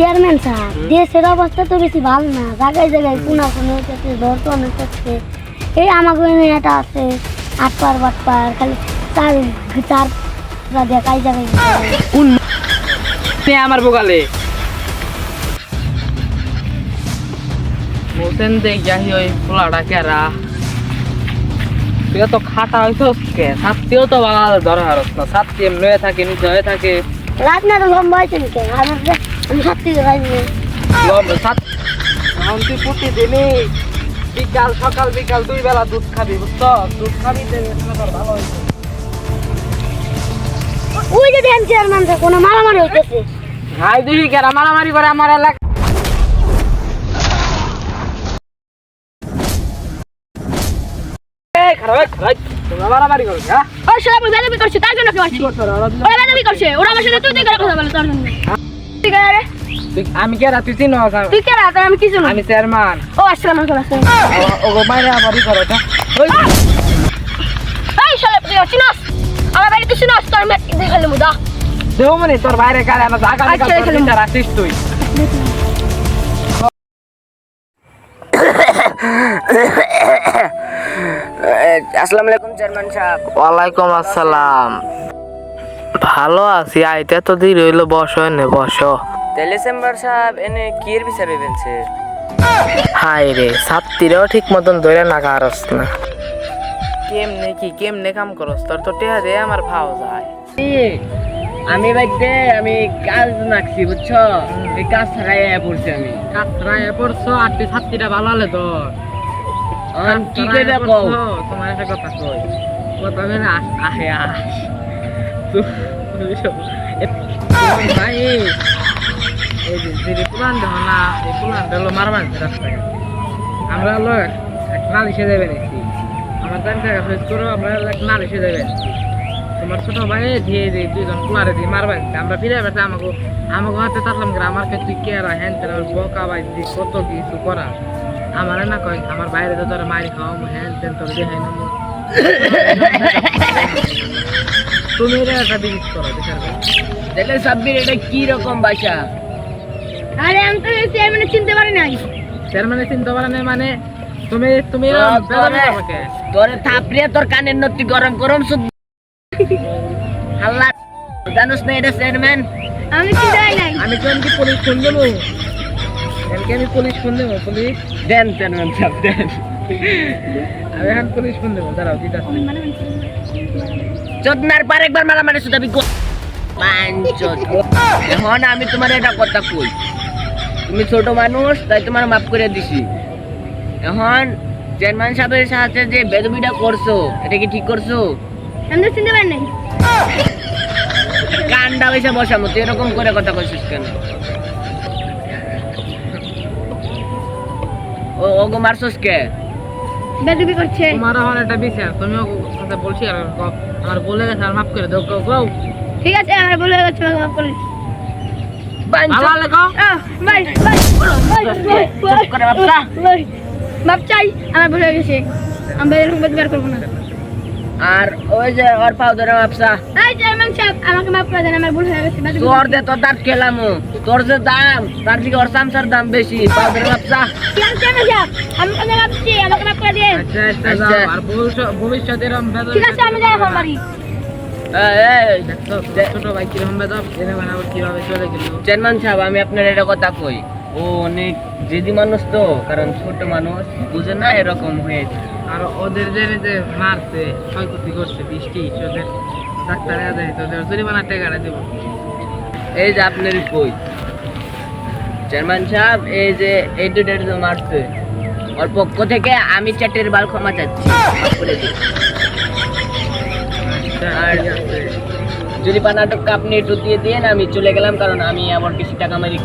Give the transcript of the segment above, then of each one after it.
Chairman সাহেব দেশের অবস্থা তো বেশি ভালো না। জায়গায় জায়গায় কোনা কোনো হচ্ছে ধর্ষণ হচ্ছে এই আমাকে মেয়েটা আছে আট পার বাট পার খালি চার চার কাজ জায়গায় আমার দেখ যাই ওই পোলাটা কেরা? তুই তো খাটা হইছস কে? সাতটিও তো বাবা ধরা হারস না। সাতটি এমনি থাকে নিচে হয়ে থাকে। রাত না তো লম্বা হয়েছে তুই প্রতিদিনই বিকাল সকাল বিকাল দুই বেলা দুধ খাবি বুঝছ দুধ খাবি ভালো হয়েছে ওই যে ধ্যান চেয়ারম্যান কোনো মারামারি হইতেছে হাই কেরা আমার এলাকা মারামারি করো হ্যাঁ ওই করছে তার জন্য কি করছে? ওরা তুই কথা বলে, তার জন্য। রে? আমি কে রাত তুই চিনো তুই কে রাত আমি কিছু না আমি চেয়ারম্যান। ও আসসালাম আলাইকুম আসসালাম ওগো মাইরে আমারই করো তো ওই এই শালা তুই চিনস? আমার বাড়িতে চিনস? তোর মেয়ে দেখালে মুদা। দেও মানে তোর বাইরে কালে আমার জায়গা আচ্ছা, এখানে- তিনটা রাখিস তুই। আসসালামু আলাইকুম চেয়ারম্যান সাহেব। ওয়ালাইকুম আসসালাম। ভালো আছি আইতে তো দি রইল বসো এনে বসো। তেলে চেম্বার সাহেব এনে কি এর বিচার হইবেনছে? হাই রে ছাত্রীরাও ঠিক মতন ধরে না কারস না কেমনে কি কেমনে কাম করস? তোর তো টেহা দে আমার ভাও যায়। আমি বাইতে আমি কাজ নাকছি বুঝছ? এই কাজ ছাড়াই পড়ছি আমি। কাতরায় পড়ছো আর তুই ছাত্রীরা ভালো হলে তোর এখন কি করে কও? তোমার একটা কথা কই। কথা বলে আস আহে তো ভাই এই যে যে পুরান দেহ না এই পুরান দেহ মারবার রাস্তায় আমরা হলো এক নালিশে যাবে নাকি আমার তার টাকা ফেস করো আমরা এক নালিশে যাবে তোমার ছোট ভাই দিয়ে দিয়ে দুজন কুলারে দিয়ে মারবেন আমরা ফিরে বেড়াতে আমাকে আমাকে হাতে তাকলাম গ্রাম আমাকে তুই কে হ্যান তেরা বকা বাই দি কত কিছু করা আমার না কয় আমার বাইরে তো তোর মারি খাওয়াবো হ্যান তেন তোর না তুমি এটা একটা করো দেখার সাব্বির এটা কি রকম ভাষা আরে আমি তো চেয়ারম্যান চিনতে পারি নাই। চেয়ারম্যানে চিনতে পারে না মানে তুমি তুমি তোরে আমাকে। থাপড়িয়ে তোর কানের নতি গরম গরম শুদ্ধ আল্লাহ জানোস না এটা চেয়ারম্যান আমি চিনতে পারি নাই। আমি তো এমনি পুলিশ ফোন দেবো। এমনি আমি পুলিশ ফোন দেবো পুলিশ দেন চেয়ারম্যান সাহেব দেন। আমি এখন পুলিশ ফোন দেবো দাঁড়াও দিতে চোদনার পর একবার মারামারি শুধু আমি এখন আমি তোমার একটা কথা কই। তুমি ছোট মানুষ তাই তোমার মাফ করে দিছি। এখন চেয়ারম্যান সাহেবের সাথে যে বেদবিটা করছ এটা কি ঠিক করছ? আমি চিনতে পারি নাই। কান্ডা হয়েছে বসা মতো এরকম করে কথা কইছিস কেন? ও ওগো মারছস কে? বেদবি করছে। তোমার এখন একটা বিচার তুমি ওর সাথে বলছি আর ক- আমার বলে গেছে আর মাফ করে দাও গো গো ঠিক আছে আমার বলে গেছে পুলিশ পাঞ্চত ভালো লাগো বাই বাই বাই চুপ করে বাপ চাই আমার ভুলে গেছে। আমি এরকম বেদবার করব না। আর ওই যে ওর পাও ধরে আমাকে মাফ করে দেন আমার ভুল হয়ে গেছে তোর দে তোর দাঁত খেলাম তোর যে দাম তার দিকে ওর সামসার দাম বেশি। আমি কোনো ভাবছি আমাকে মাফ করে দিন আচ্ছা আচ্ছা আচ্ছা। আর ভবিষ্যতে এরকম বেদম ঠিক আছে আমি যাই এখন বাড়ি। এই, এই, দেখছ ছোট ভাই কীরকম বেদম জেনে আবার কীভাবে চলে গেল। চেয়ারম্যান সাহেব আমি আপনার এটা কথা কই। ও অনেক জেদি মানুষ তো কারণ ছোট মানুষ বুঝে না এরকম হয়েছে। আর ওদের যে যে মারছে ক্ষয়ক্ষতি করছে বৃষ্টি ওদের ডাক্তারে দেয় তো জরিমানা টাকাটা দেবো। এই যে আপনার কই চেয়ারম্যান সাহেব এই যে এই দুটো মারছে। ওর পক্ষ থেকে আমি চারটের বাল ক্ষমা চাচ্ছি। আর যদি নাটকটা আপনি একটু দিয়ে দিন আমি চলে গেলাম কারণ আমি আবার কিছু টাকা মারি।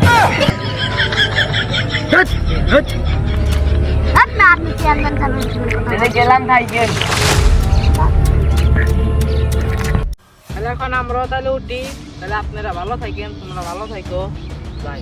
আপনি আপনি চেয়ারম্যান তাহলে এখন আমরাও তাহলে উঠি। তাহলে আপনারা ভালো থাকেন তোমরা ভালো থাকো। বাই